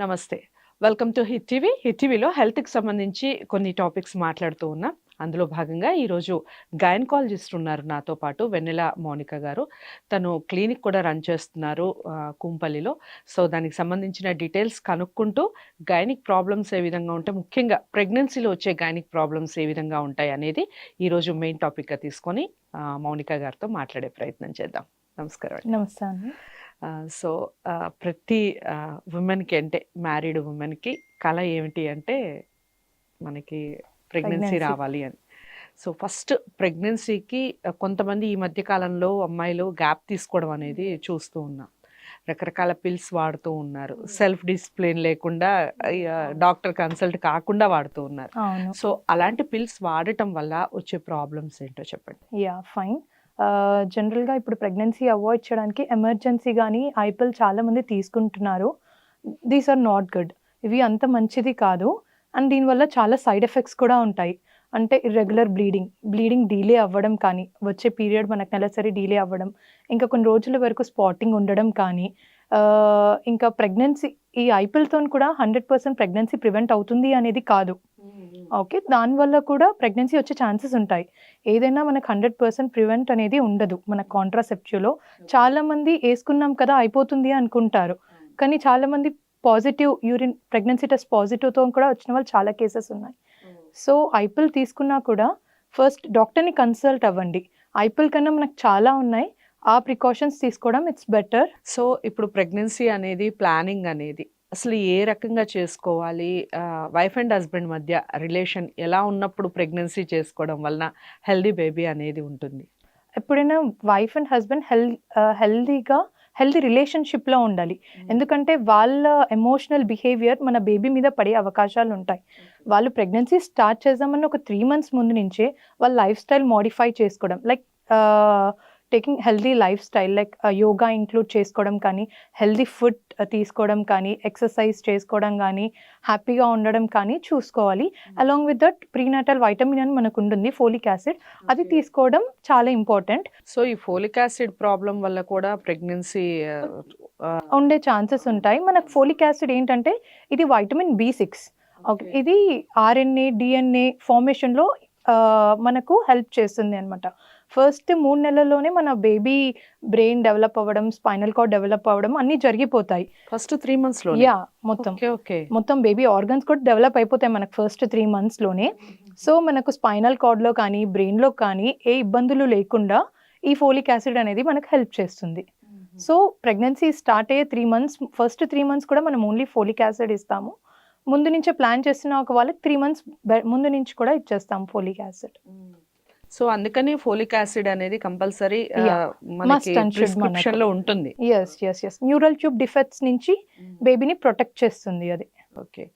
నమస్తే. Welcome to Hit TV Hit టీవీలో హెల్త్కి సంబంధించి కొన్ని టాపిక్స్ మాట్లాడుతూ ఉన్నాం. అందులో భాగంగా ఈరోజు గైనకాలజిస్ట్ ఉన్నారు నాతో పాటు వెన్నెల మౌనిక గారు. తను క్లినిక్ కూడా రన్ చేస్తున్నారు కుంపల్లిలో. సో దానికి సంబంధించిన డీటెయిల్స్ కనుక్కుంటూ గైనిక్ ప్రాబ్లమ్స్ ఏ విధంగా ఉంటాయి ముఖ్యంగా ప్రెగ్నెన్సీలో వచ్చే గైనిక్ ప్రాబ్లమ్స్ ఏ విధంగా ఉంటాయి అనేది ఈరోజు మెయిన్ టాపిక్గా తీసుకొని మౌనిక గారితో మాట్లాడే ప్రయత్నం చేద్దాం. నమస్కారం నమస్తే అండి. సో ప్రతి ఉమెన్కి అంటే మ్యారీడ్ ఉమెన్కి కళ ఏమిటి అంటే మనకి ప్రెగ్నెన్సీ. రావాలి అని. సో ఫస్ట్ ప్రెగ్నెన్సీకి కొంతమంది ఈ మధ్య కాలంలో అమ్మాయిలు గ్యాప్ తీసుకోవడం అనేది చూస్తూ ఉన్నాం. రకరకాల పిల్స్ వాడుతూ ఉన్నారు. సెల్ఫ్ డిసిప్లిన్ లేకుండా డాక్టర్ కన్సల్ట్ కాకుండా వాడుతూ ఉన్నారు. సో అలాంటి పిల్స్ వాడటం వల్ల వచ్చే ప్రాబ్లమ్స్ ఏంటో చెప్పండి? యా ఫైన్ జనరల్గా ఇప్పుడు ప్రెగ్నెన్సీ అవాయిడ్ చేయడానికి ఎమర్జెన్సీ కానీ ఐపిల్ చాలామంది తీసుకుంటున్నారు. దీస్ ఆర్ నాట్ గుడ్ ఇవి అంత మంచిది కాదు. అండ్ దీనివల్ల చాలా సైడ్ ఎఫెక్ట్స్ కూడా ఉంటాయి. అంటే ఇర్రెగ్యులర్ బ్లీడింగ్ బ్లీడింగ్ డీలే అవ్వడం కానీ వచ్చే పీరియడ్ మనకు నెలసరి డీలే అవ్వడం ఇంకా కొన్ని రోజుల వరకు స్పాటింగ్ ఉండడం కానీ ఇంకా ప్రెగ్నెన్సీ ఈ ఐపిల్తో కూడా హండ్రెడ్ పర్సెంట్ ప్రెగ్నెన్సీ ప్రివెంట్ అవుతుంది అనేది కాదు. ఓకే దానివల్ల కూడా ప్రెగ్నెన్సీ వచ్చే ఛాన్సెస్ ఉంటాయి. ఏదైనా మనకు హండ్రెడ్ పర్సెంట్ ప్రివెంట్ అనేది ఉండదు మన కాంట్రాసెప్టివ్లో చాలా మంది వేసుకున్నాం కదా అయిపోతుంది అనుకుంటారు. కానీ చాలా మంది పాజిటివ్ యూరిన్ ప్రెగ్నెన్సీ టెస్ట్ పాజిటివ్తో కూడా వచ్చిన వాళ్ళు చాలా కేసెస్ ఉన్నాయి. సో ఐపిల్ తీసుకున్నా కూడా ఫస్ట్ డాక్టర్ని కన్సల్ట్ అవ్వండి. ఐపిల్ కన్నా మనకు చాలా ఉన్నాయి. ఆ ప్రికాషన్స్ తీసుకోవడం ఇట్స్ బెటర్ సో ఇప్పుడు ప్రెగ్నెన్సీ అనేది ప్లానింగ్ అనేది అసలు ఏ రకంగా చేసుకోవాలి? వైఫ్ అండ్ హస్బెండ్ మధ్య రిలేషన్ ఎలా ఉన్నప్పుడు ప్రెగ్నెన్సీ చేసుకోవడం వలన హెల్దీ బేబీ అనేది ఉంటుంది? ఎప్పుడైనా వైఫ్ అండ్ హస్బెండ్ హెల్ హెల్దీగా హెల్దీ రిలేషన్షిప్లో ఉండాలి. ఎందుకంటే వాళ్ళ ఎమోషనల్ బిహేవియర్ మన బేబీ మీద పడే అవకాశాలు ఉంటాయి. వాళ్ళు ప్రెగ్నెన్సీ స్టార్ట్ చేద్దామని ఒక త్రీ మంత్స్ ముందు నుంచే వాళ్ళ లైఫ్ స్టైల్ మోడిఫై చేసుకోవడం like taking healthy lifestyle like yoga include చేసుకోవడం కానీ హెల్దీ ఫుడ్ తీసుకోవడం కానీ ఎక్సర్సైజ్ చేసుకోవడం కానీ హ్యాపీగా ఉండడం కానీ చూసుకోవాలి. Along with that prenatal vitamin అని మనకు ఉంటుంది ఫోలిక్ యాసిడ్ అది తీసుకోవడం చాలా ఇంపార్టెంట్ సో ఈ ఫోలిక్ యాసిడ్ ప్రాబ్లం వల్ల కూడా ప్రెగ్నెన్సీ ఉండే ఛాన్సెస్ ఉంటాయి. మనకు ఫోలిక్ యాసిడ్ ఏంటంటే ఇది వైటమిన్ బి సిక్స్ ఓకే ఇది ఆర్ఎన్ఏ డిఎన్ఏ ఫార్మేషన్లో మనకు హెల్ప్ చేస్తుంది అనమాట ఫస్ట్ మూడు నెలల్లోనే మన బేబీ బ్రెయిన్ డెవలప్ అవ్వడం స్పైనల్ కార్డ్ డెవలప్ అవ్వడం అన్నీ జరిగిపోతాయి. ఫస్ట్ త్రీ మంత్స్లో యా మొత్తం. ఓకే మొత్తం బేబీ ఆర్గన్స్ కూడా డెవలప్ అయిపోతాయి మనకు ఫస్ట్ త్రీ మంత్స్లోనే. సో మనకు స్పైనల్ కార్డ్లో కానీ బ్రెయిన్లో కానీ ఏ ఇబ్బందులు లేకుండా ఈ ఫోలిక్ యాసిడ్ అనేది మనకు హెల్ప్ చేస్తుంది. సో ప్రెగ్నెన్సీ స్టార్ట్ అయ్యే three months first three months కూడా మనం ఓన్లీ ఫోలిక్ యాసిడ్ ఇస్తాము. ముందు నుంచే ప్లాన్ చేస్తున్న ఒక వాళ్ళకి త్రీ మంత్స్ ముందు నుంచి కూడా ఇచ్చేస్తాం ఫోలిక్ యాసిడ్. సో అందుకని ఫోలిక్ యాసిడ్ అనేది కంపల్సరీ. మనకి ప్రిస్క్రిప్షన్. లో ఉంటుంది. Yes yes yes neural tube defects నుంచి బేబీని ప్రొటెక్ట్ చేస్తుంది అది. ఓకే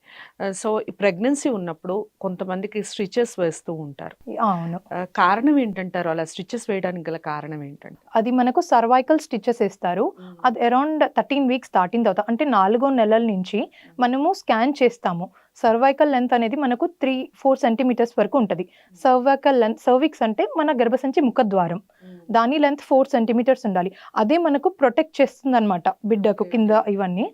సో ప్రెగ్నెన్సీ ఉన్నప్పుడు కొంతమందికి స్టిచెస్ వేస్తూ ఉంటారు. అవును. ఆ, కారణం ఏంటంటారు? అలా స్టిచెస్ వేయడానికి గల కారణం ఏంటంటే? అది మనకు సర్వైకల్ స్టిచెస్ ఇస్తారు అది అరౌండ్ థర్టీన్ వీక్స్ దాటిన తర్వాత అంటే నాలుగో నెలల నుంచి మనము స్కాన్ చేస్తాము. సర్వైకల్ లెంత్ అనేది మనకు త్రీ ఫోర్ సెంటీమీటర్స్ వరకు ఉంటుంది. సర్వైకల్ లెంత్ సర్విక్స్ అంటే మన గర్భసంచి ముఖద్వారం. దాని లెంత్ ఫోర్ సెంటీమీటర్స్ ఉండాలి. అదే మనకు ప్రొటెక్ట్ చేస్తుంది అనమాట బిడ్డకు కింద ఇవన్నీ.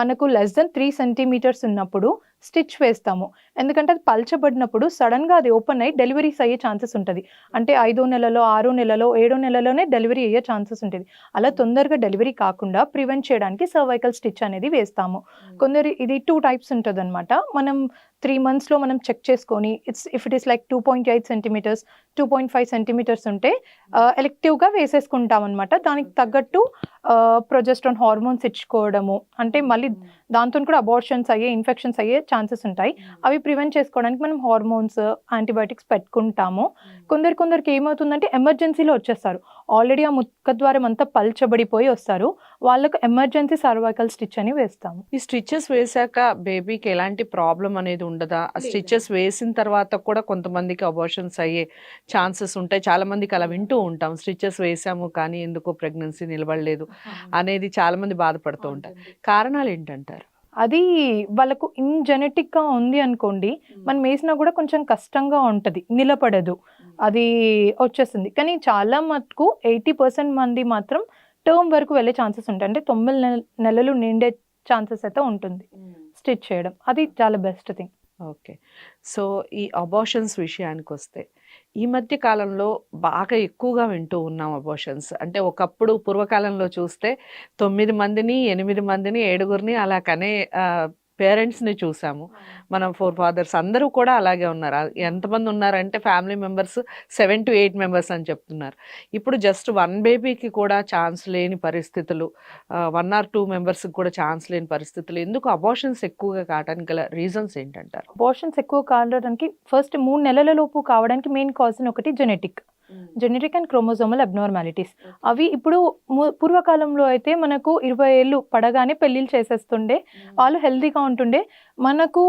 మనకు లెస్ దెన్ త్రీ సెంటీమీటర్స్ ఉన్నప్పుడు స్టిచ్ వేస్తాము. ఎందుకంటే అది పల్చబడినప్పుడు సడన్గా అది ఓపెన్ అయ్యి డెలివరీస్ అయ్యే ఛాన్సెస్ ఉంటుంది. అంటే ఐదో నెలలో ఆరో నెలలో ఏడో నెలలోనే డెలివరీ అయ్యే ఛాన్సెస్ ఉంటుంది. అలా తొందరగా డెలివరీ కాకుండా ప్రివెంట్ చేయడానికి సర్వైకల్ స్టిచ్ అనేది వేస్తాము. కొందరు ఇది టూ టైప్స్ ఉంటుంది అనమాట మనం త్రీ మంత్స్లో మనం చెక్ చేసుకొని it's if it is like two point eight centimetres two point five centimetres ఉంటే ఎలెక్టివ్గా వేసేసుకుంటాం అనమాట దానికి తగ్గట్టు ప్రొజెస్ట్రాన్ హార్మోన్స్ ఇచ్చుకోవడము. అంటే మళ్ళీ దాంతో కూడా అబార్షన్స్ అయ్యే ఇన్ఫెక్షన్స్ అయ్యే ఛాన్సెస్ ఉంటాయి. అవి ప్రివెంట్ చేసుకోవడానికి మనం హార్మోన్స్ యాంటీబయాటిక్స్ పెట్టుకుంటాము. కొందరు కొందరికి ఏమవుతుందంటే ఎమర్జెన్సీలో వచ్చేస్తారు. ఆల్రెడీ ఆ ముఖద్వారం అంతా పల్చబడిపోయి వస్తారు. వాళ్ళకు ఎమర్జెన్సీ సర్వైకల్ స్టిచ్ అని వేస్తాము. ఈ స్టిచెస్ వేసాక బేబీకి ఎలాంటి ప్రాబ్లం అనేది ఉండదా? ఆ స్టిచెస్ వేసిన తర్వాత కూడా కొంతమందికి అబార్షన్స్ అయ్యే ఛాన్సెస్ ఉంటాయి. చాలా మందికి అలా వింటూ ఉంటాం. స్టిచెస్ వేసాము కానీ ఎందుకో ప్రెగ్నెన్సీ నిలబడలేదు అనేది చాలా మంది బాధపడుతూ ఉంటారు. కారణాలు ఏంటంటారు? అది వాళ్ళకు ఇన్ జెనెటిక్గా ఉంది అనుకోండి మనం వేసినా కూడా కొంచెం కష్టంగా ఉంటుంది. నిలబడదు. అది వచ్చేస్తుంది. కానీ చాలా మటుకు ఎయిటీ పర్సెంట్ మంది మాత్రం టర్మ్ వరకు వెళ్ళే ఛాన్సెస్ ఉంటాయి. అంటే తొమ్మిది నెల- నెలలు నిండే ఛాన్సెస్ అయితే ఉంటుంది. స్టిచ్ చేయడం. అది చాలా బెస్ట్ థింగ్ ఓకే. సో ఈ అబార్షన్స్ విషయానికి వస్తే ఈ మధ్య కాలంలో బాగా ఎక్కువగా వింటూ ఉన్నాం అబార్షన్స్ అంటే ఒకప్పుడు పూర్వకాలంలో చూస్తే తొమ్మిది మందిని ఎనిమిది మందిని ఏడుగురిని అలా కనే పేరెంట్స్ని చూసాము. మనం ఫోర్ ఫాదర్స్ అందరూ కూడా అలాగే ఉన్నారు. ఎంతమంది ఉన్నారంటే family members seven to eight members అని చెప్తున్నారు. ఇప్పుడు జస్ట్ వన్ బేబీకి కూడా ఛాన్స్ లేని పరిస్థితులు వన్ ఆర్ టూ మెంబర్స్కి కూడా ఛాన్స్ లేని పరిస్థితులు. ఎందుకు అబార్షన్స్ ఎక్కువగా కావడానికి గల రీజన్స్ ఏంటంటారు? అబార్షన్స్ ఎక్కువ కావడానికి ఫస్ట్ మూడు నెలల లోపు కావడానికి మెయిన్ కాజన్ ఒకటి genetic. Genetic and chromosomal abnormalities అవి ఇప్పుడు పూర్వకాలంలో అయితే మనకు ఇరవై ఏళ్ళు పడగానే పెళ్ళిళ్ళు చేసేస్తుండే. వాళ్ళు హెల్తీగా ఉంటుండే. మనకు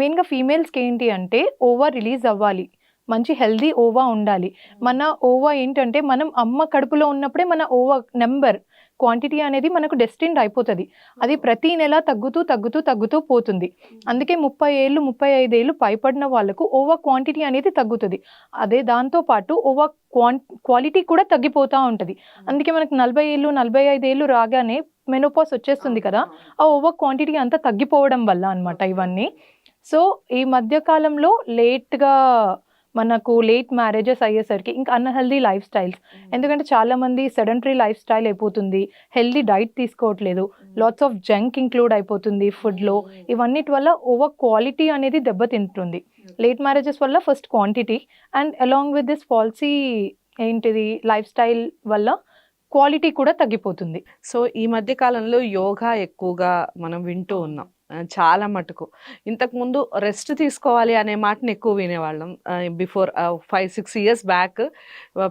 మెయిన్గా ఫీమేల్స్కి ఏంటి అంటే ఓవా రిలీజ్ అవ్వాలి. మంచి హెల్దీ ఓవా ఉండాలి. మన ఓవా ఏంటంటే మనం అమ్మ కడుపులో ఉన్నప్పుడే మన ఓవా నెంబర్ క్వాంటిటీ అనేది మనకు డెస్టిన్డ్ అయిపోతుంది. అది ప్రతి నెల తగ్గుతూ తగ్గుతూ తగ్గుతూ పోతుంది. అందుకే ముప్పై ఏళ్ళు ముప్పై ఐదేళ్ళు పైపడిన వాళ్ళకు ఓవా క్వాంటిటీ అనేది తగ్గుతుంది. అదే దాంతో పాటు ఓవా క్వాన్ క్వాలిటీ కూడా తగ్గిపోతూ ఉంటుంది. అందుకే మనకు నలభై ఏళ్ళు నలభై ఐదు ఏళ్ళు రాగానే మెనోపాస్ వచ్చేస్తుంది కదా ఆ ఓవర్ క్వాంటిటీ అంతా తగ్గిపోవడం వల్ల అన్నమాట ఇవన్నీ. సో ఈ మధ్య కాలంలో లేట్గా మనకు లేట్ మ్యారేజెస్ అయ్యేసరికి ఇంకా అన్హెల్దీ లైఫ్ స్టైల్స్ ఎందుకంటే చాలా మంది సెడెంటరీ లైఫ్ స్టైల్ అయిపోతుంది హెల్దీ డైట్ తీసుకోవట్లేదు లాట్స్ ఆఫ్ జంక్ ఇంక్లూడ్ అయిపోతుంది ఫుడ్లో ఇవన్నిటి వల్ల ఓవర్ క్వాలిటీ అనేది దెబ్బతింటుంది. లేట్ మ్యారేజెస్ వల్ల first quantity and along with this policy ఏంటిది లైఫ్ స్టైల్ వల్ల క్వాలిటీ కూడా తగ్గిపోతుంది. సో ఈ మధ్య కాలంలో యోగా ఎక్కువగా మనం వింటూ ఉన్నాం. చాలా మటుకు. ఇంతకుముందు రెస్ట్ తీసుకోవాలి అనే మాటను ఎక్కువ వినేవాళ్ళం. Before five six years back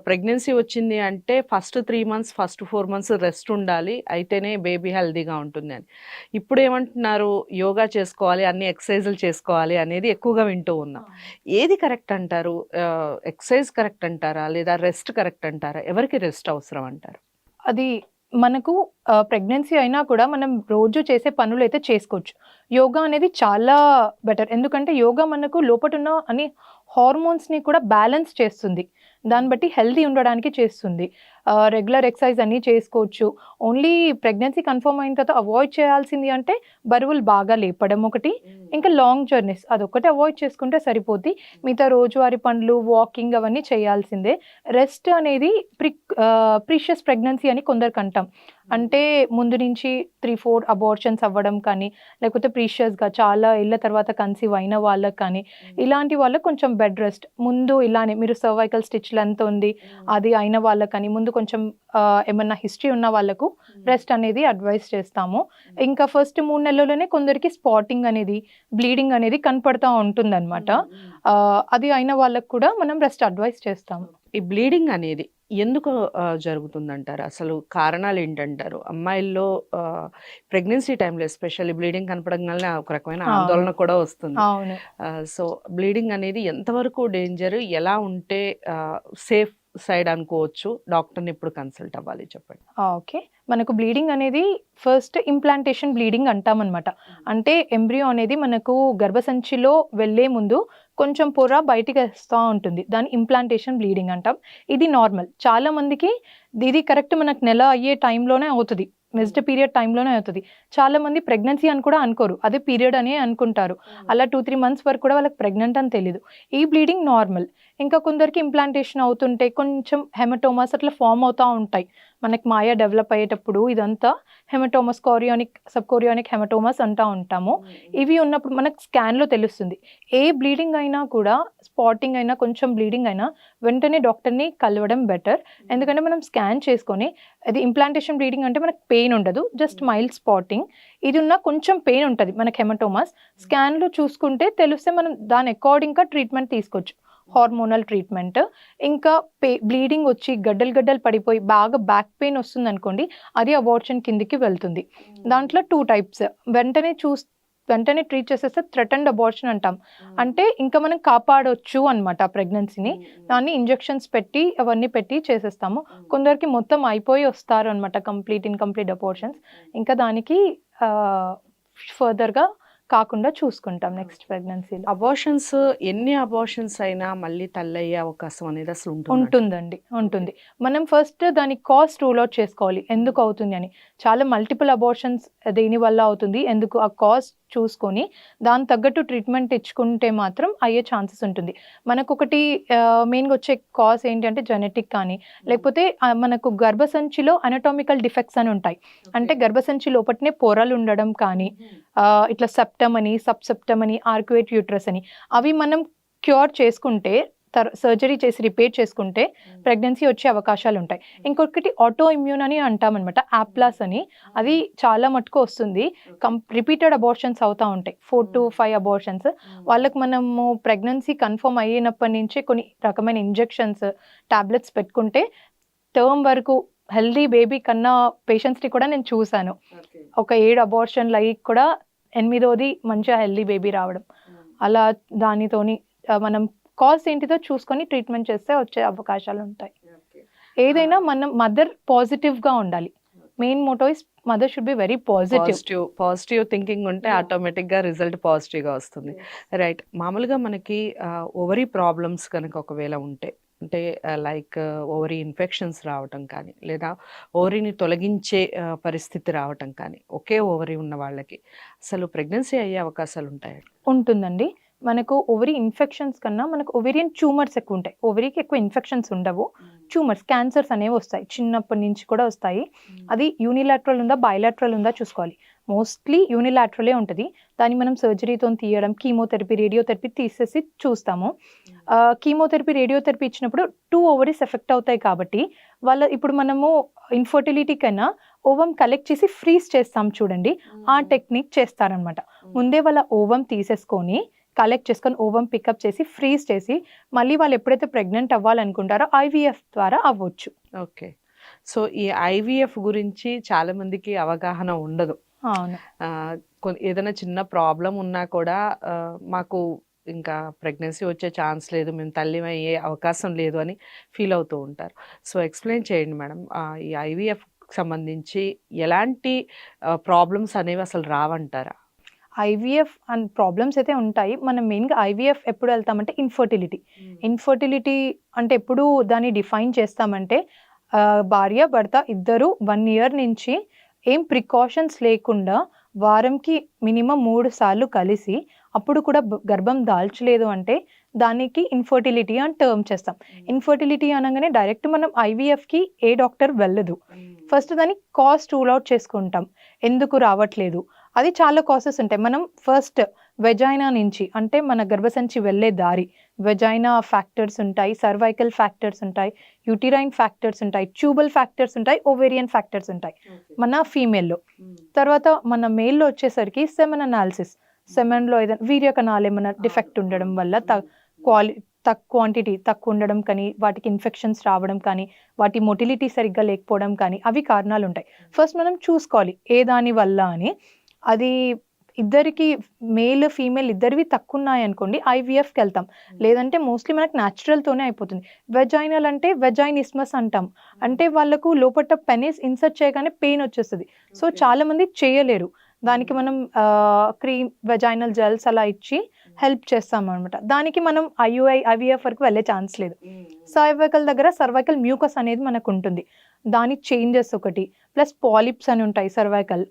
pregnancy వచ్చింది అంటే first three months first four months rest ఉండాలి అయితేనే బేబీ హెల్దీగా ఉంటుంది అని. ఇప్పుడు ఏమంటున్నారు? యోగా చేసుకోవాలి అన్ని ఎక్సర్సైజులు చేసుకోవాలి అనేది ఎక్కువగా వింటూ ఉన్నాం. ఏది కరెక్ట్ అంటారు? ఎక్సర్సైజ్ కరెక్ట్ అంటారా? లేదా రెస్ట్ కరెక్ట్ అంటారా? ఎవరికి రెస్ట్ అవసరం అంటారు? అది మనకు ప్రెగ్నెన్సీ అయినా కూడా మనం రోజు చేసే పనులు అయితే చేసుకోవచ్చు. యోగా అనేది చాలా బెటర్ ఎందుకంటే యోగా మనకు లోపటున్న అని హార్మోన్స్ని కూడా బ్యాలెన్స్ చేస్తుంది. దాన్ని బట్టి హెల్దీ ఉండడానికి చేస్తుంది. రెగ్యులర్ ఎక్సర్సైజ్ అన్నీ చేసుకోవచ్చు. ఓన్లీ ప్రెగ్నెన్సీ కన్ఫర్మ్ అయిన తర్వాత అవాయిడ్ చేయాల్సింది అంటే బరువులు బాగా లేపడం ఒకటి. ఇంకా లాంగ్ జర్నీస్ అదొక్కటి అవాయిడ్ చేసుకుంటే సరిపోద్ది. మిగతా రోజువారీ పనులు వాకింగ్ అవన్నీ చేయాల్సిందే. రెస్ట్ అనేది ప్రి ప్రీషియస్ ప్రెగ్నెన్సీ అని కొందరికి అంటాం అంటే ముందు నుంచి త్రీ ఫోర్ అబార్షన్స్ అవ్వడం కానీ లేకపోతే ప్రీషియస్గా చాలా ఏళ్ళ తర్వాత కన్సీవ్ అయిన వాళ్ళకి కానీ ఇలాంటి వాళ్ళకి కొంచెం బెడ్ రెస్ట్ ముందు ఇలానే మీరు సర్వైకల్ స్టిచ్లు ఎంత ఉంది అది అయిన వాళ్ళకి కానీ ముందు కొంచెం ఏమన్నా హిస్టరీ ఉన్న వాళ్ళకు రెస్ట్ అనేది అడ్వైస్ చేస్తాము. ఇంకా ఫస్ట్ మూడు నెలల్లోనే కొందరికి స్పాటింగ్ అనేది బ్లీడింగ్ అనేది కనపడతా ఉంటుందన్నమాట. ఆ, అది అయిన వాళ్ళకు కూడా మనం రెస్ట్ అడ్వైస్ చేస్తాము. ఈ బ్లీడింగ్ అనేది ఎందుకు జరుగుతుందంటారు? అసలు కారణాలు ఏంటంటారు? అమ్మాయిల్లో ప్రెగ్నెన్సీ టైంలో ఎస్పెషల్లీ బ్లీడింగ్ కనపడంగానే ఒక రకమైన. ఆందోళన కూడా వస్తుంది. సో బ్లీడింగ్ అనేది ఎంతవరకు డేంజర్ ఎలా ఉంటే సేఫ్ సైడ్ అనుకోవచ్చు. డాక్టర్ని ఎప్పుడు కన్సల్ట్ అవ్వాలి చెప్పండి. ఓకే. మనకు బ్లీడింగ్ అనేది ఫస్ట్ ఇంప్లాంటేషన్ బ్లీడింగ్ అంటామన్నమాట. అంటే ఎంబ్రియో అనేది మనకు గర్భసంచిలో వెళ్ళే ముందు కొంచెం పొర బయటికి వస్తూ ఉంటుంది. దాని ఇంప్లాంటేషన్ బ్లీడింగ్ అంటాం. ఇది నార్మల్. చాలా మందికి ఇది కరెక్ట్ మనకు నెల అయ్యే టైంలోనే అవుతుంది. నెక్స్ట్ పీరియడ్ టైంలోనే అవుతుంది. చాలా మంది ప్రెగ్నెన్సీ అని కూడా అనుకోరు. అదే పీరియడ్ అనే అనుకుంటారు. అలా టూ త్రీ మంత్స్ వరకు కూడా వాళ్ళకి ప్రెగ్నెంట్ అని తెలియదు ఈ బ్లీడింగ్ నార్మల్ ఇంకా కొందరికి ఇంప్లాంటేషన్ అవుతుంటే కొంచెం హెమటోమాస్ అట్లా ఫామ్ అవుతూ ఉంటాయి. మనకి మాయా డెవలప్ అయ్యేటప్పుడు ఇదంతా haematomas chorionic sub chorionic haematomas అంటూ ఉంటాము. ఇవి ఉన్నప్పుడు మనకు స్కాన్లో తెలుస్తుంది. ఏ బ్లీడింగ్ అయినా కూడా స్పాటింగ్ అయినా కొంచెం బ్లీడింగ్ అయినా వెంటనే డాక్టర్ని కలవడం బెటర్. ఎందుకంటే మనం స్కాన్ చేసుకొని అది ఇంప్లాంటేషన్ బ్లీడింగ్ అంటే మనకు పెయిన్ ఉండదు. Just mild spotting. ఇది ఉన్న కొంచెం పెయిన్ ఉంటుంది మనకి హెమటోమాస్. స్కాన్లో చూసుకుంటే తెలిస్తే మనం దాని అకార్డింగ్గా ట్రీట్మెంట్ తీసుకోవచ్చు. హార్మోనల్ ట్రీట్మెంట్ ఇంకా పే బ్లీడింగ్ వచ్చి గడ్డలు గడ్డలు పడిపోయి బాగా బ్యాక్ పెయిన్ వస్తుంది అనుకోండి అది అబార్షన్ కిందికి వెళ్తుంది. దాంట్లో టూ టైప్స్ వెంటనే చూస్ వెంటనే ట్రీట్ చేసేస్తే థ్రెటన్డ్ అబార్షన్ అంటాం. అంటే ఇంకా మనం కాపాడొచ్చు అనమాట ఆ ప్రెగ్నెన్సీని దాన్ని ఇంజెక్షన్స్ పెట్టి అవన్నీ పెట్టి చేసేస్తాము. కొందరికి మొత్తం అయిపోయి వస్తారు అనమాట కంప్లీట్ ఇన్కంప్లీట్ అబార్షన్స్ ఇంకా దానికి ఫర్దర్గా కాకుండా చూసుకుంటాం నెక్స్ట్ ప్రెగ్నెన్సీలో అబార్షన్స్ ఎన్ని అబార్షన్స్ అయినా మళ్ళీ తల్లి అయ్యే అవకాశం అనేది అసలు ఉంటుంది ఉంటుందండి ఉంటుంది. మనం ఫస్ట్ దాని కాస్ట్ రూల్ అవుట్ చేసుకోవాలి. ఎందుకు అవుతుంది అని? చాలా మల్టిపుల్ అబార్షన్స్ దేని వల్ల అవుతుంది ఎందుకు ఆ కాస్ట్ చూసుకొని దాని తగ్గట్టు ట్రీట్మెంట్ ఇచ్చుకుంటే మాత్రం అయ్యే ఛాన్సెస్ ఉంటుంది. మనకు ఒకటి మెయిన్గా వచ్చే కాజ్ ఏంటంటే జెనెటిక్ కానీ లేకపోతే ఆ, మనకు గర్భసంచిలో అనటామికల్ డిఫెక్ట్స్ అని ఉంటాయి. అంటే గర్భసంచి లోపటనే పొరలు ఉండడం కానీ ఆ, ఇట్లా సెప్టమ్ అని సబ్ సెప్టమ్ అని ఆర్క్యువేట్ యూట్రస్ అని అవి మనం క్యూర్ చేసుకుంటే సర్జరీ చేసి రిపేర్ చేసుకుంటే ప్రెగ్నెన్సీ వచ్చే అవకాశాలు ఉంటాయి. ఇంకొకటి ఆటో ఇమ్యూన్ అని అంటామన్నమాట. యాప్లాస్ అని. అది చాలా మటుకు వస్తుంది. కం రిపీటెడ్ అబార్షన్స్ అవుతూ ఉంటాయి. ఫోర్ టు ఫైవ్ అబార్షన్స్ వాళ్ళకి మనము ప్రెగ్నెన్సీ కన్ఫర్మ్ అయినప్పటి నుంచి కొన్ని రకమైన ఇంజెక్షన్స్ టాబ్లెట్స్ పెట్టుకుంటే టర్మ్ వరకు హెల్దీ బేబీ కన్నా పేషెంట్స్ని కూడా నేను చూశాను. ఒక ఏడు అబార్షన్లు అయ్యి కూడా ఎనిమిదోది మంచిగా హెల్దీ బేబీ రావడం. అలా దానితోని మనం కాజ్ ఏంటిదో చూసుకొని ట్రీట్మెంట్ చేస్తే వచ్చే అవకాశాలు ఉంటాయి. ఏదైనా మనం మదర్ పాజిటివ్గా ఉండాలి. Main motto is mother should be very positive. Positive positive thinking ఉంటే. ఆటోమేటిక్గా రిజల్ట్ పాజిటివ్గా వస్తుంది రైట్ మామూలుగా మనకి ఓవరీ ప్రాబ్లమ్స్ కనుక ఒకవేళ ఉంటే అంటే లైక్ ఓవరీ ఇన్ఫెక్షన్స్ రావటం కానీ లేదా ఓవరీని తొలగించే పరిస్థితి రావటం కానీ ఒకే ఓవరీ ఉన్న వాళ్ళకి అసలు ప్రెగ్నెన్సీ అయ్యే అవకాశాలు ఉంటాయి? ఉంటుందండి. మనకు ఓవరీ ఇన్ఫెక్షన్స్ కన్నా మనకు ఓవేరియన్ ట్యూమర్స్ ఎక్కువ ఉంటాయి ఓవరీకి ఎక్కువ ఇన్ఫెక్షన్స్ ఉండవు. ట్యూమర్స్ క్యాన్సర్స్ అనేవి వస్తాయి. చిన్నప్పటి నుంచి కూడా వస్తాయి. అది యూనిలాట్రల్ ఉందా బయలాట్రల్ ఉందా చూసుకోవాలి. మోస్ట్లీ యూనిలాట్రలే ఉంటుంది. దాన్ని మనం సర్జరీతో తీయడం కీమోథెరపీ రేడియోథెరపీ తీసేసి చూస్తాము. కీమోథెరపీ రేడియోథెరపీ ఇచ్చినప్పుడు టూ ఓవరీస్ ఎఫెక్ట్ అవుతాయి కాబట్టి వాళ్ళ ఇప్పుడు మనము ఇన్ఫర్టిలిటీ కన్నా ఓవం కలెక్ట్ చేసి ఫ్రీజ్ చేస్తాం చూడండి. ఆ టెక్నిక్ చేస్తారనమాట. ముందే వాళ్ళ ఓవం తీసేసుకొని కలెక్ట్ చేసుకొని ఓవం పికప్ చేసి ఫ్రీజ్ చేసి మళ్ళీ వాళ్ళు ఎప్పుడైతే ప్రెగ్నెంట్ అవ్వాలనుకుంటారో ఐవీఎఫ్ ద్వారా అవ్వచ్చు. ఓకే. సో ఈ ఐవీఎఫ్ గురించి చాలా మందికి అవగాహన ఉండదు. ఏదైనా చిన్న ప్రాబ్లం ఉన్నా కూడా మాకు ఇంకా ప్రెగ్నెన్సీ వచ్చే ఛాన్స్ లేదు మేము తల్లి అయ్యే అవకాశం లేదు అని ఫీల్ అవుతూ ఉంటారు. సో ఎక్స్ప్లెయిన్ చేయండి మేడం. ఈ ఐవీఎఫ్ సంబంధించి ఎలాంటి ప్రాబ్లమ్స్ అనేవి అసలు రావంటారా? ఐవీఎఫ్ అండ్ ప్రాబ్లమ్స్ అయితే ఉంటాయి. మనం మెయిన్గా ఐవీఎఫ్ ఎప్పుడు వెళ్తామంటే ఇన్ఫర్టిలిటీ ఇన్ఫర్టిలిటీ అంటే ఎప్పుడు దాన్ని డిఫైన్ చేస్తామంటే భార్య భర్త ఇద్దరు వన్ ఇయర్ నుంచి ఏం ప్రికాషన్స్ లేకుండా వారంకి మినిమం మూడు సార్లు కలిసి అప్పుడు కూడా గర్భం దాల్చలేదు అంటే దానికి ఇన్ఫర్టిలిటీ అని టర్మ్ చేస్తాం. ఇన్ఫర్టిలిటీ అనగానే డైరెక్ట్ మనం ఐవీఎఫ్కి ఏ డాక్టర్ వెళ్ళదు. ఫస్ట్ దాన్ని కాస్ట్ రూల్ అవుట్ చేసుకుంటాం. ఎందుకు రావట్లేదు? అది చాలా కాసెస్ ఉంటాయి. మనం ఫస్ట్ వెజైనా నుంచి అంటే మన గర్భసంచి వెళ్ళే దారి వెజైనా ఫ్యాక్టర్స్ ఉంటాయి సర్వైకల్ ఫ్యాక్టర్స్ ఉంటాయి యూటిరైన్ ఫ్యాక్టర్స్ ఉంటాయి ట్యూబల్ ఫ్యాక్టర్స్ ఉంటాయి ఓవేరియన్ ఫ్యాక్టర్స్ ఉంటాయి. మన ఫీమేల్లో తర్వాత మన మేల్లో వచ్చేసరికి సెమెన్ అనాలిసిస్ సెమెన్లో ఏదైనా వీర్య కణాలు ఏమైనా డిఫెక్ట్ ఉండడం వల్ల క్వాలి తక్కువ క్వాంటిటీ తక్కువ ఉండడం కానీ వాటికి ఇన్ఫెక్షన్స్ రావడం కానీ వాటి మొటిలిటీ సరిగ్గా లేకపోవడం కానీ అవి కారణాలు ఉంటాయి. ఫస్ట్ మనం చూసుకోవాలి ఏ దాని వల్ల అని. అది ఇద్దరికి మేల్ ఫీమేల్ ఇద్దరివి తక్కువ ఉన్నాయి అనుకోండి ఐవీఎఫ్కి వెళ్తాం. లేదంటే మోస్ట్లీ మనకు న్యాచురల్తోనే అయిపోతుంది. వెజైనల్ అంటే వెజైనిస్మస్ అంటాం. అంటే వాళ్ళకు లోపల పెనిస్ ఇన్సర్ట్ చేయగానే పెయిన్ వచ్చేస్తుంది. సో చాలా మంది చేయలేరు. దానికి మనం క్రీమ్ వెజైనల్ జెల్స్ అలా ఇచ్చి హెల్ప్ చేస్తాం అనమాట దానికి మనం ఐయుఐ ఐవీఎఫ్ వరకు వెళ్ళే ఛాన్స్ లేదు. సర్వైకల్ దగ్గర సర్వైకల్ మ్యూకస్ అనేది మనకు ఉంటుంది దాని చేంజెస్ ఒకటి. ప్లస్ పాలిప్స్ అని ఉంటాయి సర్వైకల్.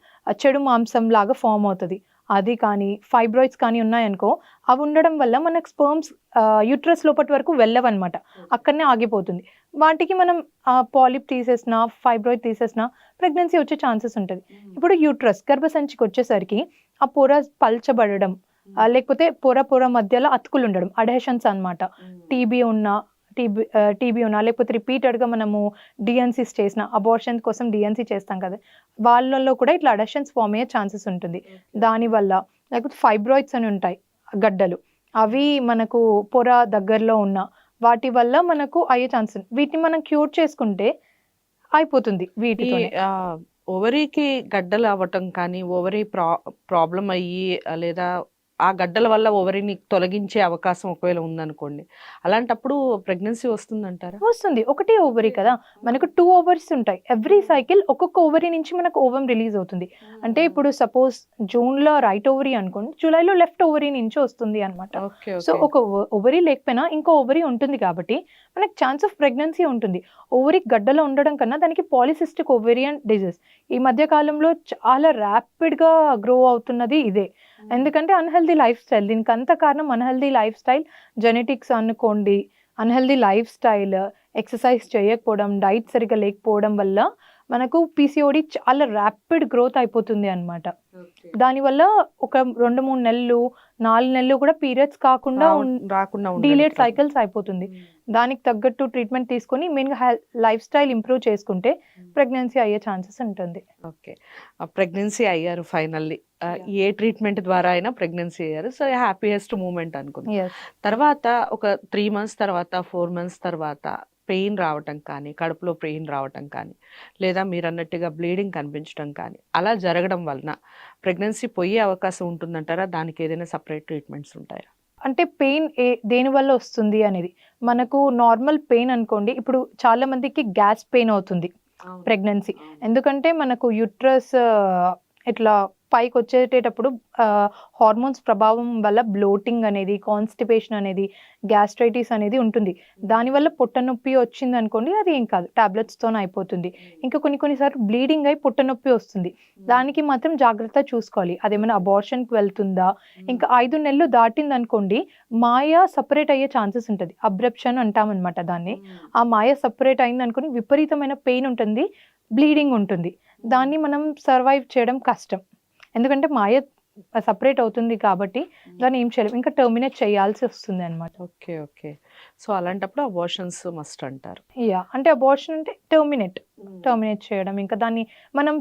చెడు మాంసం లాగా ఫామ్ అవుతుంది. అది కానీ ఫైబ్రాయిడ్స్ కానీ ఉన్నాయనుకో అవి ఉండడం వల్ల మనకు స్పర్మ్స్ యూట్రస్ లోపటి వరకు వెళ్ళవన్నమాట. అక్కడనే ఆగిపోతుంది. వాటికి మనం పాలిప్ తీసేసిన ఫైబ్రాయిడ్ తీసేసిన ప్రెగ్నెన్సీ వచ్చే ఛాన్సెస్ ఉంటుంది. ఇప్పుడు యూట్రస్ గర్భసంచికి వచ్చేసరికి ఆ పొర పల్చబడడం లేకపోతే పొర పొర మధ్యలో అతుకులు ఉండడం అడేషన్స్ అన్నమాట. టీబీ ఉన్న టీబీ టీబీ ఉన్నా లేకపోతే రిపీటెడ్గా మనము డిఎన్సీస్ చేసిన అబార్షన్ కోసం డిఎన్సీ చేస్తాం కదా వాళ్ళల్లో కూడా ఇట్లా అడషన్స్ ఫామ్ అయ్యే ఛాన్సెస్ ఉంటుంది. దానివల్ల లేకపోతే ఫైబ్రాయిడ్స్ అని ఉంటాయి గడ్డలు. అవి మనకు పొర దగ్గరలో ఉన్న వాటి వల్ల మనకు అయ్యే ఛాన్సెస్ వీటిని మనం క్యూర్ చేసుకుంటే అయిపోతుంది ఆ, ఓవరీకి గడ్డలు అవ్వటం కానీ ఓవరీ ప్రా ప్రాబ్లం అయ్యి లేదా ఆ గడ్డల వల్ల ఓవరీని తొలగించే అవకాశం ఒకవేళ ఉందనుకోండి. అలాంటప్పుడు ప్రెగ్నెన్సీ వస్తుందంటారా? వస్తుంది. ఒకటే ఓవరీ కదా. మనకు టూ ఓవర్స్ ఉంటాయి. ఎవ్రీ సైకిల్ ఒక్కొక్క ఓవరీ నుంచి మనకు ఓవం రిలీజ్ అవుతుంది. అంటే ఇప్పుడు సపోజ్ జూన్లో రైట్ ఓవరీ అనుకోండి. జూలైలో లెఫ్ట్ ఓవరీ నుంచి వస్తుంది అనమాట సో ఒక ఓవరీ లేకపోయినా ఇంకో ఓవరీ ఉంటుంది కాబట్టి మనకు ఛాన్స్ ఆఫ్ ప్రెగ్నెన్సీ ఉంటుంది. ఓవరీ గడ్డలో ఉండడం కన్నా దానికి పాలిసిస్టిక్ ఓవేరియన్ డిజీజ్ ఈ మధ్య కాలంలో చాలా ర్యాపిడ్గా గ్రో అవుతున్నది ఇదే. ఎందుకంటే అన్హెల్దీ లైఫ్ స్టైల్ దీనికి అంత కారణం అన్హెల్దీ లైఫ్ స్టైల్ జెనెటిక్స్ అనుకోండి. అన్హెల్దీ లైఫ్ స్టైల్ ఎక్సర్సైజ్ చేయకపోవడం డైట్ సరిగ్గా లేకపోవడం వల్ల మనకు పీసీఓడి చాలా ర్యాపిడ్ గ్రోత్ అయిపోతుంది అనమాట దానివల్ల ఒక రెండు మూడు నెలలు నాలుగు నెలలు కూడా పీరియడ్స్ కాకుండా రాకుండా డిలేట్ సైకిల్స్ అయిపోతుంది. దానికి తగ్గట్టు ట్రీట్మెంట్ తీసుకొని మెయిన్గా లైఫ్ స్టైల్ ఇంప్రూవ్ చేసుకుంటే ప్రెగ్నెన్సీ అయ్యే ఛాన్సెస్ ఉంటుంది. ఓకే. ప్రెగ్నెన్సీ అయ్యారు ఫైనల్లీ ఏ ట్రీట్మెంట్ ద్వారా అయినా ప్రెగ్నెన్సీ అయ్యారు. సో హ్యాపీయెస్ట్ మూమెంట్ అనుకుంది. తర్వాత ఒక త్రీ మంత్స్ తర్వాత ఫోర్ మంత్స్ తర్వాత పెయిన్ రావటం కానీ కడుపులో పెయిన్ రావటం కానీ లేదా మీరు అన్నట్టుగా బ్లీడింగ్ కనిపించడం కానీ అలా జరగడం వలన ప్రెగ్నెన్సీ పోయే అవకాశం ఉంటుందంటారా? దానికి ఏదైనా సపరేట్ ట్రీట్మెంట్స్ ఉంటాయా? అంటే పెయిన్ ఏ దేని వల్ల వస్తుంది అనేది. మనకు నార్మల్ పెయిన్ అనుకోండి ఇప్పుడు చాలా మందికి గ్యాస్ పెయిన్ అవుతుంది ప్రెగ్నెన్సీ. ఎందుకంటే మనకు యుట్రస్ ఇట్లా పైకి వచ్చేటప్పుడు హార్మోన్స్ ప్రభావం వల్ల బ్లోటింగ్ అనేది కాన్స్టిపేషన్ అనేది గ్యాస్ట్రైటిస్ అనేది ఉంటుంది. దానివల్ల పొట్ట నొప్పి వచ్చింది అనుకోండి అది ఏం కాదు. టాబ్లెట్స్తో అయిపోతుంది. ఇంకా కొన్ని కొన్నిసార్లు బ్లీడింగ్ అయి పొట్ట నొప్పి వస్తుంది దానికి మాత్రం జాగ్రత్త చూసుకోవాలి. అదేమైనా అబార్షన్కి వెళ్తుందా? ఇంకా ఐదు నెలలు దాటింది అనుకోండి మాయ సపరేట్ అయ్యే ఛాన్సెస్ ఉంటుంది. అబ్రప్షన్ అంటామన్నమాట దాన్ని. ఆ మాయ సపరేట్ అయింది అనుకుని విపరీతమైన పెయిన్ ఉంటుంది బ్లీడింగ్ ఉంటుంది. దాన్ని మనం సర్వైవ్ చేయడం కష్టం. ఎందుకంటే మాయ సపరేట్ అవుతుంది కాబట్టి దాన్ని ఏం చేయలేం. ఇంకా టర్మినేట్ చేయాల్సి వస్తుంది అనమాట ఓకే ఓకే. సో అలాంటప్పుడు అబార్షన్స్ మస్ట్ అంటారు. యా అంటే అబార్షన్ అంటే టర్మినేట్. టర్మినేట్ చేయడం ఇంకా దాన్ని మనం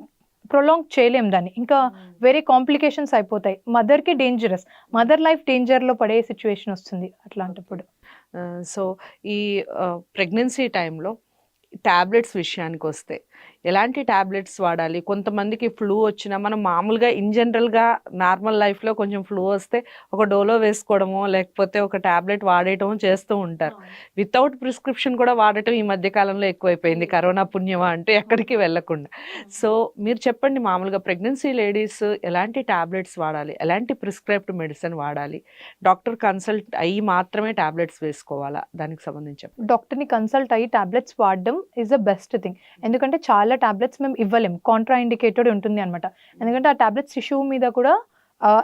ప్రొలాంగ్ చేయలేం దాన్ని. ఇంకా వేరే కాంప్లికేషన్స్ అయిపోతాయి. మదర్కి డేంజరస్ మదర్ లైఫ్ డేంజర్లో పడే సిచ్యువేషన్ వస్తుంది అట్లాంటప్పుడు. సో ఈ ప్రెగ్నెన్సీ టైంలో టాబ్లెట్స్ విషయానికి వస్తే ఎలాంటి టాబ్లెట్స్ వాడాలి? కొంతమందికి ఫ్లూ వచ్చినా మనం మామూలుగా ఇన్ జనరల్గా నార్మల్ లైఫ్లో కొంచెం ఫ్లూ వస్తే ఒక డోలో వేసుకోవడమో లేకపోతే ఒక టాబ్లెట్ వాడేయటమో చేస్తూ ఉంటారు. వితౌట్ ప్రిస్క్రిప్షన్ కూడా వాడటం ఈ మధ్య కాలంలో ఎక్కువైపోయింది. కరోనా పుణ్యమా అంటూ ఎక్కడికి వెళ్ళకుండా. సో మీరు చెప్పండి మామూలుగా ప్రెగ్నెన్సీ లేడీస్ ఎలాంటి టాబ్లెట్స్ వాడాలి? ఎలాంటి ప్రిస్క్రైబ్డ్ మెడిసిన్ వాడాలి? డాక్టర్ కన్సల్ట్ అయ్యి మాత్రమే టాబ్లెట్స్ వేసుకోవాలా? దానికి సంబంధించి. డాక్టర్ని కన్సల్ట్ అయ్యి టాబ్లెట్స్ వాడడం ఈజ్ ద బెస్ట్ థింగ్ ఎందుకంటే చాలా టాబ్లెట్స్ మేము ఇవ్వలేం. కాంట్రా ఇండికేటెడ్ ఉంటుంది అనమాట ఎందుకంటే ఆ టాబ్లెట్స్ శిశువు మీద కూడా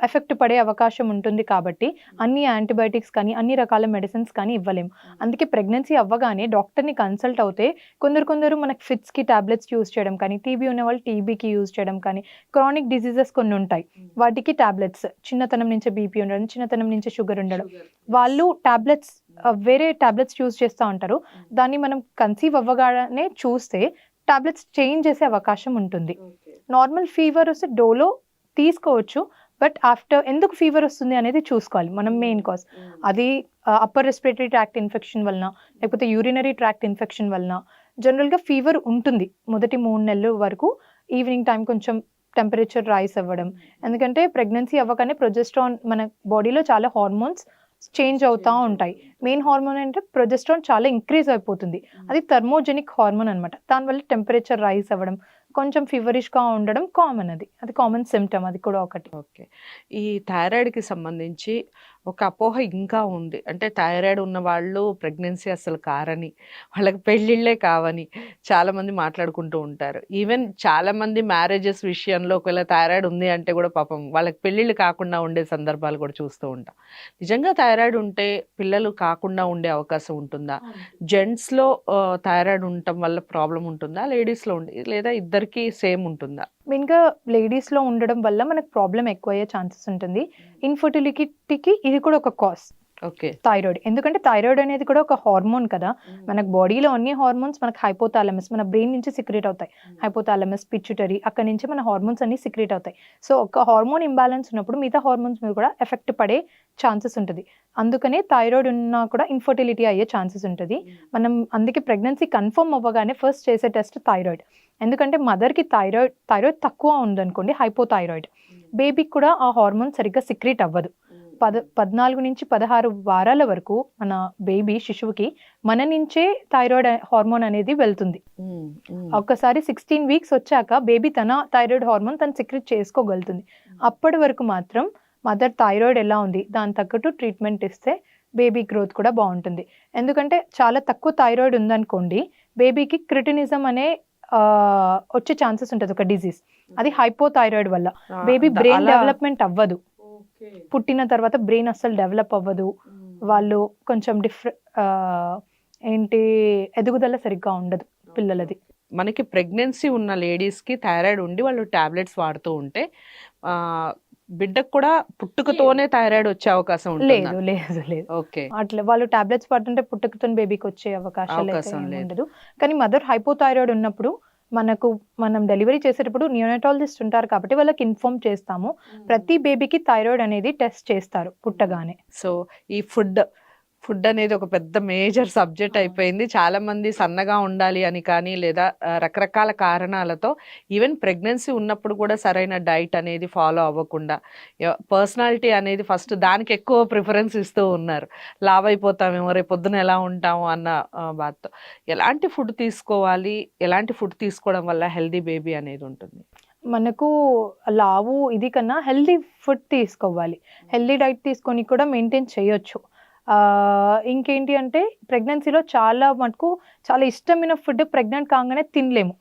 ఎఫెక్ట్ పడే అవకాశం ఉంటుంది కాబట్టి అన్ని యాంటీబయాటిక్స్ కానీ అన్ని రకాల మెడిసిన్స్ కానీ ఇవ్వలేం. అందుకే ప్రెగ్నెన్సీ అవ్వగానే డాక్టర్ని కన్సల్ట్ అవుతే కొందరు కొందరు మనకి ఫిట్స్కి టాబ్లెట్స్ యూస్ చేయడం కానీ టీబీ ఉన్న వాళ్ళు టీబీకి యూస్ చేయడం కానీ క్రానిక్ డిసీజెస్ కొన్ని ఉంటాయి. వాటికి టాబ్లెట్స్ చిన్నతనం నుంచి బీపీ ఉండడం చిన్నతనం నుంచి షుగర్ ఉండడం. వాళ్ళు టాబ్లెట్స్ వేరే టాబ్లెట్స్ యూస్ చేస్తూ ఉంటారు. దాన్ని మనం కన్సీవ్ అవ్వగానే చూస్తే టాబ్లెట్స్ చేంజ్ చేసే అవకాశం ఉంటుంది. నార్మల్ ఫీవర్ వస్తే డోలో తీసుకోవచ్చు బట్ ఆఫ్టర్ ఎందుకు ఫీవర్ వస్తుంది అనేది చూసుకోవాలి మనం మెయిన్ కాజ్. అది అప్పర్ రెస్పిరేటరీ ట్రాక్ట్ ఇన్ఫెక్షన్ వలన లేకపోతే యూరినరీ ట్రాక్ట్ ఇన్ఫెక్షన్ వలన జనరల్గా ఫీవర్ ఉంటుంది. మొదటి మూడు నెలల వరకు ఈవినింగ్ టైం కొంచెం టెంపరేచర్ రైస్ అవ్వడం. ఎందుకంటే ప్రెగ్నెన్సీ అవ్వగానే ప్రొజెస్ట్రాన్ మన బాడీలో చాలా హార్మోన్స్ చేంజ్ అవుతూ ఉంటాయి. మెయిన్ హార్మోన్ అంటే ప్రొజెస్ట్రాన్ చాలా ఇంక్రీజ్ అయిపోతుంది. అది థర్మోజెనిక్ హార్మోన్ అనమాట దానివల్ల టెంపరేచర్ రైస్ అవ్వడం కొంచెం ఫీవరిష్గా ఉండడం కామన్ అది. అది కామన్ సిమ్టమ్ అది కూడా ఒకటి. ఓకే ఈ థైరాయిడ్కి సంబంధించి ఒక అపోహ ఇంకా ఉంది. అంటే థైరాయిడ్ ఉన్న వాళ్ళు ప్రెగ్నెన్సీ అసలు కారని వాళ్ళకి పెళ్ళిళ్ళే కావని చాలామంది మాట్లాడుకుంటూ ఉంటారు. ఈవెన్ చాలామంది మ్యారేజెస్ విషయంలో ఒకవేళ థైరాయిడ్ ఉంది అంటే కూడా పాపం వాళ్ళకి పెళ్ళిళ్ళు కాకుండా ఉండే సందర్భాలు కూడా చూస్తూ ఉంటాం. నిజంగా థైరాయిడ్ ఉంటే పిల్లలు కాకుండా ఉండే అవకాశం ఉంటుందా? జెంట్స్లో థైరాయిడ్ ఉండటం వల్ల ప్రాబ్లం ఉంటుందా? లేడీస్లో ఉండి లేదా ఇద్దరికి సేమ్ ఉంటుందా? మెయిన్గా లేడీస్లో ఉండడం వల్ల మనకు ప్రాబ్లం ఎక్కువ అయ్యే ఛాన్సెస్ ఉంటుంది ఇన్ఫర్టిలిటీకి ఇది కూడా ఒక కాజ్ ఓకే థైరాయిడ్. ఎందుకంటే థైరాయిడ్ అనేది కూడా ఒక హార్మోన్ కదా. మనకు బాడీలో అన్ని హార్మోన్స్ మనకు హైపోథాలమస్ మన బ్రెయిన్ నుంచి సిక్రేట్ అవుతాయి. హైపోథాలమస్ పిచ్యుటరీ అక్కడ నుంచి మన హార్మోన్స్ అన్ని సిక్రేట్ అవుతాయి. సో ఒక హార్మోన్ ఇంబ్యాలెన్స్ ఉన్నప్పుడు మిగతా హార్మోన్స్ మీద కూడా ఎఫెక్ట్ పడే ఛాన్సెస్ ఉంటుంది. అందుకనే థైరాయిడ్ ఉన్నా కూడా ఇన్ఫర్టిలిటీ అయ్యే ఛాన్సెస్ ఉంటుంది. మనం అందుకే ప్రెగ్నెన్సీ కన్ఫర్మ్ అవ్వగానే ఫస్ట్ చేసే టెస్ట్ థైరాయిడ్. ఎందుకంటే మదర్కి థైరాయిడ్ థైరాయిడ్ తక్కువ ఉందనుకోండి హైపోథైరాయిడ్. బేబీకి కూడా ఆ హార్మోన్ సరిగ్గా సిక్రేట్ అవ్వదు. పద పద్నాలుగు నుంచి పదహారు వారాల వరకు మన బేబీ శిశువుకి మన నుంచే థైరాయిడ్ హార్మోన్ అనేది వెళ్తుంది. ఒక్కసారి సిక్స్టీన్ వీక్స్ వచ్చాక బేబీ తన థైరాయిడ్ హార్మోన్ తను సిక్రెట్ చేసుకోగలుగుతుంది. అప్పటి వరకు మాత్రం మదర్ థైరాయిడ్ ఎలా ఉంది దాని తగ్గట్టు ట్రీట్మెంట్ ఇస్తే బేబీ గ్రోత్ కూడా బాగుంటుంది. ఎందుకంటే చాలా తక్కువ థైరాయిడ్ ఉందనుకోండి బేబీకి క్రిటినిజం అనే వచ్చే ఛాన్సెస్ ఉంటుంది ఒక డిజీజ్. అది హైపోథైరాయిడ్ వల్ల. బేబీ బ్రెయిన్ డెవలప్మెంట్ అవ్వదు. పుట్టిన తర్వాత బ్రెయిన్ అస్సలు డెవలప్ అవ్వదు. వాళ్ళు కొంచెం డిఫరె ఏంటి ఎదుగుదల సరిగ్గా ఉండదు పిల్లలది. మనకి ప్రెగ్నెన్సీ ఉన్న లేడీస్కి థైరాయిడ్ ఉండి వాళ్ళు టాబ్లెట్స్ వాడుతూ ఉంటే ఆ, బిడ్డకు కూడా పుట్టుకతోనే థైరాయిడ్ వచ్చే అవకాశం ఉంటుంది? లేదు లేదు లేదు. ఓకే. అట్లా వాళ్ళు టాబ్లెట్స్ పడుతుంటే పుట్టుకతో బేబీకి వచ్చే అవకాశం. ఉండదు. కానీ మదర్ హైపోథైరాయిడ్ ఉన్నప్పుడు మనకు మనం డెలివరీ చేసేటప్పుడు న్యూనటాలజిస్ట్ ఉంటారు కాబట్టి వాళ్ళకి ఇన్ఫార్మ్ చేస్తాము. ప్రతి బేబీకి థైరాయిడ్ అనేది టెస్ట్ చేస్తారు పుట్టగానే. సో ఈ ఫుడ్ ఫుడ్ అనేది ఒక పెద్ద మేజర్ సబ్జెక్ట్ అయిపోయింది. చాలా మంది సన్నగా ఉండాలి అని కానీ లేదా రకరకాల కారణాలతో ఈవెన్ ప్రెగ్నెన్సీ ఉన్నప్పుడు కూడా సరైన డైట్ అనేది ఫాలో అవ్వకుండా పర్సనాలిటీ అనేది ఫస్ట్ దానికి ఎక్కువ ప్రిఫరెన్స్ ఇస్తూ ఉన్నారు. లావ్ అయిపోతామేమో రేపు పొద్దున ఎలా ఉంటాము అన్న బాధతో. ఎలాంటి ఫుడ్ తీసుకోవాలి ఎలాంటి ఫుడ్ తీసుకోవడం వల్ల హెల్దీ బేబీ అనేది ఉంటుంది? మనకు లావు ఇది కన్నా హెల్దీ ఫుడ్ తీసుకోవాలి. హెల్దీ డైట్ తీసుకొని కూడా మెయింటైన్ చేయొచ్చు. ఇంకేంటి అంటే ప్రెగ్నెన్సీలో చాలా మటుకు చాలా ఇష్టమైన ఫుడ్ ప్రెగ్నెంట్ కాగానే తినలేము.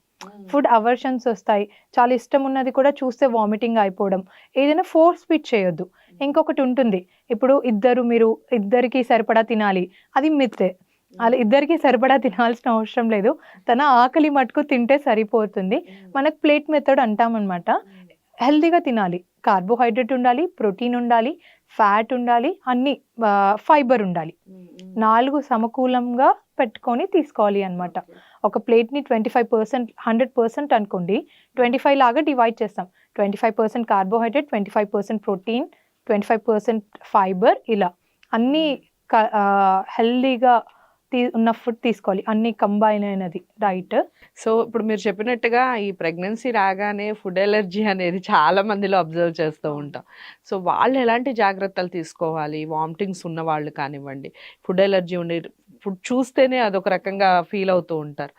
ఫుడ్ అవర్షన్స్ వస్తాయి. చాలా ఇష్టం ఉన్నది కూడా చూస్తే వామిటింగ్ అయిపోవడం. ఏదైనా ఫోర్స్ ఫీడ్ చేయొద్దు. ఇంకొకటి ఉంటుంది. ఇప్పుడు ఇద్దరు మీరు ఇద్దరికి సరిపడా తినాలి. అది మిత్తే. అలా ఇద్దరికి సరిపడా తినాల్సిన అవసరం లేదు. తన ఆకలి మటుకు తింటే సరిపోతుంది. మనకు ప్లేట్ మెథడ్ అంటామన్నమాట. హెల్తీగా తినాలి. కార్బోహైడ్రేట్ ఉండాలి ప్రోటీన్ ఉండాలి ఫ్యాట్ ఉండాలి అన్ని ఫైబర్ ఉండాలి. నాలుగు సమకూలంగా పెట్టుకొని తీసుకోవాలి అన్నమాట. ఒక ప్లేట్ని twenty five percent hundred percent అనుకోండి ట్వంటీ ఫైవ్ లాగా డివైడ్ చేస్తాం. Twenty five percent carbohydrate twenty five percent protein twenty five percent fibre ఇలా. అన్నీ హెల్దీగా తీ ఉన్న ఫుడ్ తీసుకోవాలి. అన్ని కంబైన్ అయినది. డైట్ సో ఇప్పుడు మీరు చెప్పినట్టుగా ఈ ప్రెగ్నెన్సీ రాగానే ఫుడ్ ఎలర్జీ అనేది చాలా మందిలో అబ్జర్వ్ చేస్తూ ఉంటాం. సో వాళ్ళు ఎలాంటి జాగ్రత్తలు తీసుకోవాలి? వామిటింగ్స్ ఉన్న వాళ్ళు కానివ్వండి ఫుడ్ ఎలర్జీ ఉండి ఫుడ్ చూస్తేనే అదొక రకంగా ఫీల్ అవుతూ ఉంటారు.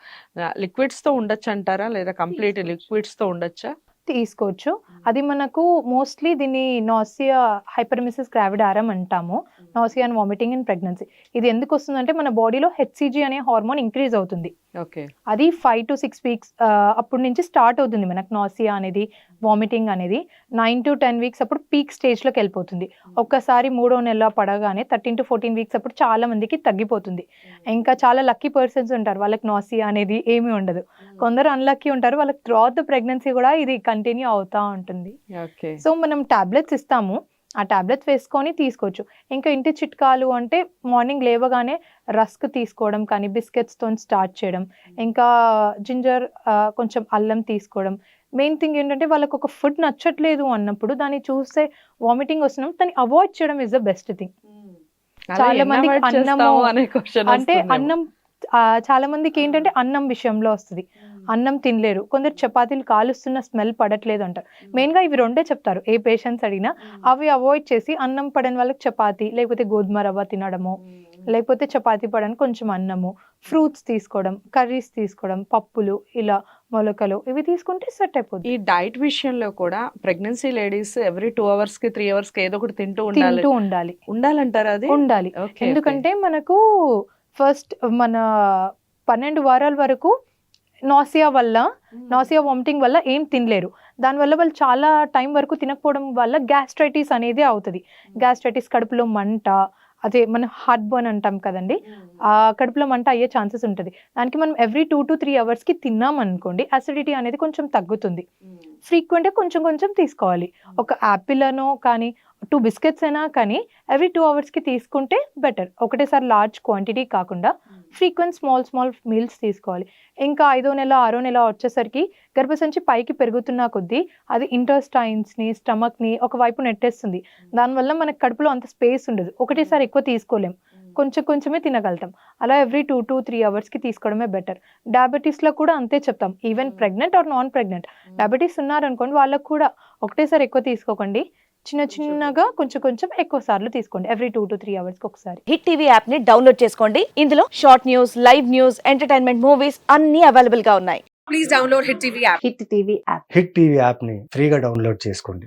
లిక్విడ్స్తో ఉండొచ్చు అంటారా లేదా కంప్లీట్ లిక్విడ్స్తో ఉండొచ్చా? తీసుకోవచ్చు. అది మనకు మోస్ట్లీ దీన్ని నాసియా హైపర్మిసిస్ గ్రావిడారం అంటాము. Nausea and vomiting in pregnancy ఇది ఎందుకు వస్తుందంటే మన బాడీలో హెచ్సిజీ అనే హార్మోన్ ఇంక్రీజ్ అవుతుంది. ఓకే. అది ఫైవ్ టు సిక్స్ వీక్స్ అప్పటి నుంచి స్టార్ట్ అవుతుంది మనకు నాసియా అనేది వామిటింగ్ అనేది. నైన్ టు టెన్ వీక్స్ అప్పుడు పీక్ స్టేజ్లోకి వెళ్ళిపోతుంది. ఒక్కసారి మూడో నెల పడగానే థర్టీన్ టు ఫోర్టీన్ వీక్స్ అప్పుడు చాలా మందికి తగ్గిపోతుంది. ఇంకా చాలా లక్కీ పర్సన్స్ ఉంటారు. వాళ్ళకి నాసియా అనేది ఏమీ ఉండదు. కొందరు అన్లక్కీ ఉంటారు. వాళ్ళకి త్రూఅవుట్ ద ప్రెగ్నెన్సీ కూడా ఇది కంటిన్యూ అవుతా ఉంటుంది. సో మనం టాబ్లెట్స్ ఇస్తాము. ఆ టాబ్లెట్స్ వేసుకొని తీసుకోవచ్చు. ఇంకా ఇంటి చిట్కాలు అంటే మార్నింగ్ లేవగానే రస్క్ తీసుకోవడం కానీ బిస్కెట్స్తో స్టార్ట్ చేయడం. ఇంకా జింజర్ కొంచెం అల్లం తీసుకోవడం. మెయిన్ థింగ్ ఏంటంటే వాళ్ళకి ఒక ఫుడ్ నచ్చట్లేదు అన్నప్పుడు దాన్ని చూస్తే వామిటింగ్ వస్తున్నాం. దాన్ని అవాయిడ్ చేయడం ఇస్ ద బెస్ట్ థింగ్. చాలా మందికి అన్నము అనే క్వశ్చన్ అంటే అన్నం చాలా మందికి ఏంటంటే అన్నం విషయంలో వస్తుంది. అన్నం తినలేరు. కొందరు చపాతీలు కాలుస్తున్న స్మెల్ పడట్లేదు అంటారు మెయిన్గా ఇవి రెండే చెప్తారు. ఏ పేషెంట్స్ అడిగినా అవి అవాయిడ్ చేసి అన్నం పడని వాళ్ళకి చపాతీ లేకపోతే గోధుమ రవ్వ తినడము లేకపోతే చపాతీ పడని కొంచెం అన్నము ఫ్రూట్స్ తీసుకోవడం కర్రీస్ తీసుకోవడం పప్పులు ఇలా మొలకలు ఇవి తీసుకుంటే సెట్ అయిపోద్ది. ఈ డైట్ విషయంలో కూడా ప్రెగ్నెన్సీ లేడీస్ ఎవ్రీ టూ అవర్స్కి త్రీ అవర్స్కి ఏదో ఒకటి తింటూ ఉండాలి. తింటూ ఉండాలి. ఉండాలంటారా అది? ఉండాలి. ఎందుకంటే మనకు ఫస్ట్ మన పన్నెండు వారాల వరకు నాసియా వల్ల నాసియా వామిటింగ్ వల్ల ఏం తినలేరు. దానివల్ల వాళ్ళు చాలా టైం వరకు తినకపోవడం వల్ల గ్యాస్ట్రైటిస్ అనేది అవుతుంది. గ్యాస్ట్రైటిస్ కడుపులో మంట అదే మనం హార్ట్ బర్న్ అంటాం కదండి ఆ కడుపులో మంట అయ్యే ఛాన్సెస్ ఉంటుంది. దానికి మనం ఎవ్రీ టూ టు త్రీ అవర్స్కి తిన్నాం అనుకోండి అసిడిటీ అనేది కొంచెం తగ్గుతుంది. ఫ్రీక్వెంట్గా కొంచెం కొంచెం తీసుకోవాలి. ఒక యాపిల్ అనో కానీ టూ బిస్కెట్స్ అయినా కానీ ఎవ్రీ టూ అవర్స్కి తీసుకుంటే బెటర్. ఒకటేసారి లార్జ్ క్వాంటిటీ కాకుండా ఫ్రీక్వెంట్ స్మాల్ స్మాల్ మీల్స్ తీసుకోవాలి. ఇంకా ఐదో నెల ఆరో నెల వచ్చేసరికి గర్భసంచి పైకి పెరుగుతున్న కొద్దీ అది ఇంటర్స్టైన్స్ని స్టమక్ని ఒకవైపు నెట్టేస్తుంది. దానివల్ల మనకు కడుపులో అంత స్పేస్ ఉండదు. ఒకటేసారి ఎక్కువ తీసుకోలేం. కొంచెం కొంచెమే తినగలుగుతాం. అలా ఎవ్రీ టూ టు త్రీ అవర్స్కి తీసుకోవడమే బెటర్. డయాబెటీస్లో కూడా అంతే చెప్తాం. Even pregnant or non pregnant. Diabetes ఉన్నారనుకోండి వాళ్ళకు కూడా ఒకటేసారి ఎక్కువ తీసుకోకండి. చిన్న చిన్నగా కొంచెం కొంచెం ఎక్కువ సార్లు తీసుకోండి. ఎవ్రీ టూ టు త్రీ అవర్స్కి ఒకసారి. హిట్ టీవీ యాప్ని డౌన్లోడ్ చేసుకోండి. ఇందులో short news live news entertainment movies అన్ని అవైలబుల్గా ఉన్నాయి. హిట్ టీవీ యాప్ని ఫ్రీగా డౌన్లోడ్ చేసుకోండి.